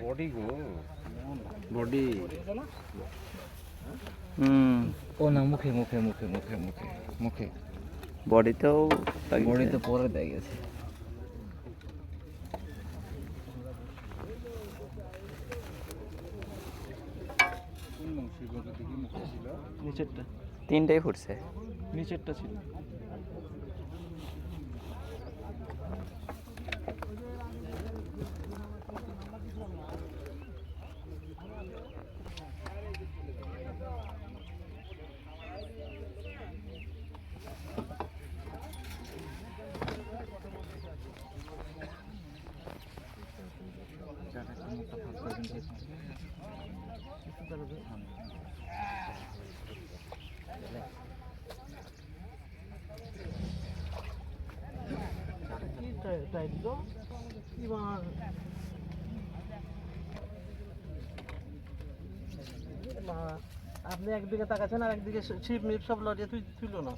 Body গো body হুম ও না মুখে মুখে মুখে মুখে মুখে মুখে বডিতেও বডি তো পরে দেয় গেছে নিচেরটা তিনটাই ফুটছে নিচেরটা ছিল টাইপ তো আপনি একদিকে তাকাচ্ছেন আর একদিকে ছিপ মিপ সব লড়িয়ে তুই তুলো না।